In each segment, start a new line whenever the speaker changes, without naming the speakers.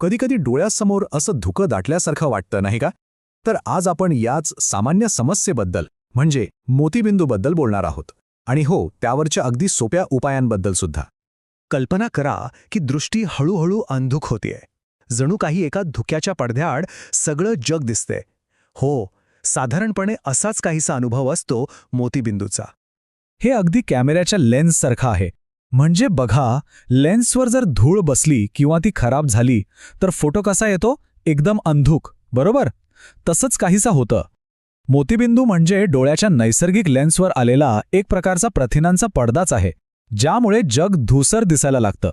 कधीकधी डोळ्यासमोर असं धुकं दाटल्यासारखं वाटतं नाही का? तर आज आपण याच सामान्य समस्येबद्दल म्हणजे मोतीबिंदूबद्दल बोलणार आहोत. आणि हो त्यावरच्या अगदी सोप्या उपायांबद्दल सुद्धा.
कल्पना करा की दृष्टी हळूहळू अंधुक होतीये. जणू काही एका धुक्याच्या पडद्याआड सगळं जग दिसते हो साधारणपणे असाच काहीसा अनुभव असतो मोतीबिंदूचा.
हे अगदी कॅमेऱ्याच्या लेन्ससारखं आहे. म्हणजे बघा लेन्सवर जर धूळ बसली किंवा ती खराब झाली तर फोटो कसा येतो? एकदम अंधुक बरोबर? तसंच काहीसा होतं. मोतीबिंदू म्हणजे डोळ्याच्या नैसर्गिक लेन्सवर आलेला एक प्रकारचा प्रथिनांचा पडदाच आहे ज्यामुळे जग धूसर दिसायला लागतं.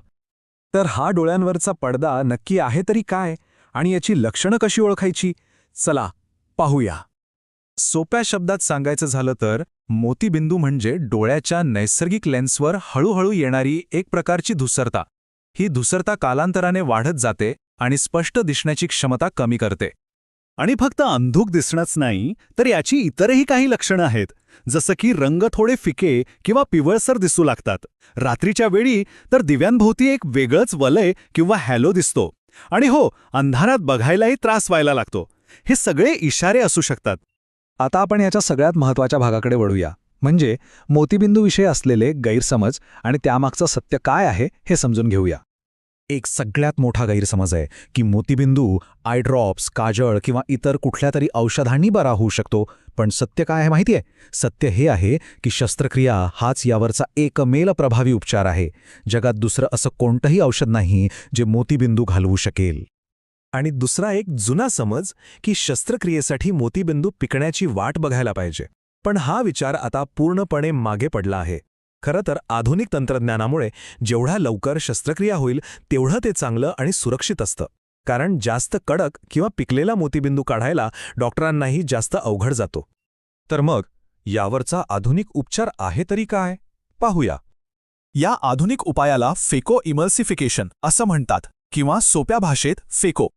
तर हा डोळ्यांवरचा पडदा नक्की आहे तरी काय? आणि याची लक्षणं कशी ओळखायची? चला पाहूया. सोप्या शब्दात सांगायचं झालं तर मोतीबिंदू म्हणजे डोळ्याच्या नैसर्गिक लेन्सवर हळूहळू येणारी एक प्रकारची धुसरता. ही धुसरता कालांतराने वाढत जाते आणि स्पष्ट दिसण्याची क्षमता कमी करते.
आणि फक्त अंधुक दिसणंच नाही तर याची इतरही काही लक्षणं आहेत जसं की रंग थोडे फिके किंवा पिवळसर दिसू लागतात. रात्रीच्या वेळी तर दिव्यांभोवती एक वेगळंच वलय किंवा हॅलो दिसतो. आणि हो अंधारात बघायलाही त्रास व्हायला लागतो. हे सगळे इशारे असू शकतात.
आता आपण याच्या सगळ्यात महत्त्वाच्या भागाकडे वळूया. म्हणजे मोतीबिंदूविषयी असलेले गैरसमज आणि त्यामागचं सत्य काय आहे हे समजून घेऊया. एक सगळ्यात मोठा गैरसमज आहे की मोतीबिंदू आय ड्रॉप्स काजळ किंवा इतर कुठल्या तरी औषधांनी बरा होऊ शकतो. पण सत्य काय आहे माहिती आहे सत्य हे आहे की शस्त्रक्रिया हाच यावरचा एकमेल प्रभावी उपचार आहे. जगात दुसरं असं कोणतंही औषध नाही जे मोतीबिंदू घालवू शकेल.
आणि दुसरा एक जुना समज की शस्त्रक्रियेसाठी मोतीबिंदू पिकण्याची वाट बघायला पाहिजे. पण हा विचार आता पूर्णपणे मागे पडला आहे. खरं तर आधुनिक तंत्रज्ञानामुळे जेवढा लवकर शस्त्रक्रिया होईल तेवढं ते चांगलं आणि सुरक्षित असतं. कारण जास्त कडक किंवा पिकलेला मोतीबिंदू काढायला डॉक्टरांनाही जास्त अवघड जातो. तर मग यावरचा आधुनिक उपचार आहे तरी काय? पाहूया. या आधुनिक उपायाला फेको इमर्सिफिकेशन असं म्हणतात किंवा सोप्या भाषेत फेको.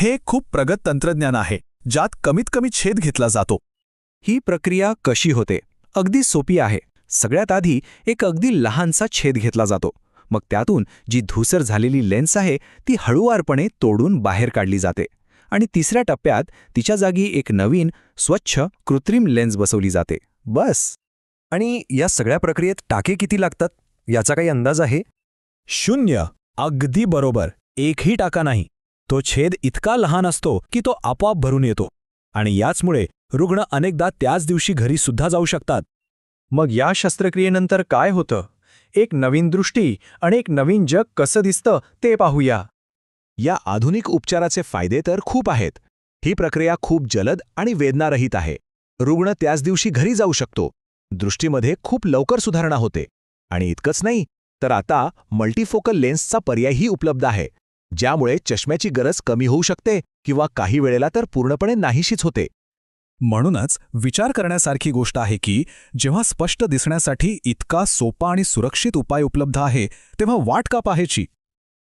हे खूप प्रगत तंत्रज्ञान आहे ज्यात कमीत कमी छेद घेतला जातो.
ही प्रक्रिया कशी होते? अगदी सोपी आहे. सगळ्यात आधी एक अगदी लहानसा छेद घेतला जातो. मग त्यातून जी धूसर झालेली लेन्स आहे ती हळूवारपणे तोडून बाहेर काढली जाते. आणि तिसऱ्या टप्प्यात तिच्या जागी एक नवीन स्वच्छ कृत्रिम लेन्स बसवली जाते. बस!
आणि या सगळ्या प्रक्रियेत टाके किती लागतात? याचा काही अंदाज आहे?
शून्य! अगदी बरोबर! एकही टाका नाही. तो छेद इतका लहान असतो की तो आपोआप भरून येतो. आणि याचमुळे रुग्ण अनेकदा त्याच दिवशी घरी सुद्धा जाऊ शकतात. मग या शस्त्रक्रियेनंतर काय होतं? एक नवीन दृष्टी आणि एक नवीन जग कसं दिसतं ते पाहूया.
या आधुनिक उपचाराचे फायदे तर खूप आहेत. ही प्रक्रिया खूप जलद आणि वेदनारहित आहे. रुग्ण त्याच दिवशी घरी जाऊ शकतो. दृष्टीमध्ये खूप लवकर सुधारणा होते. आणि इतकंच नाही तर आता मल्टीफोकल लेन्सचा पर्यायही उपलब्ध आहे. ज्यामुळे चष्म्याची गरज कमी होऊ शकते किंवा काही वेळेला तर पूर्णपणे नाहीशीच होते. म्हणूनच विचार करण्यासारखी गोष्ट आहे की जेव्हा स्पष्ट दिसण्यासाठी इतका सोपा आणि सुरक्षित उपाय उपलब्ध आहे तेव्हा वाट का पाहायची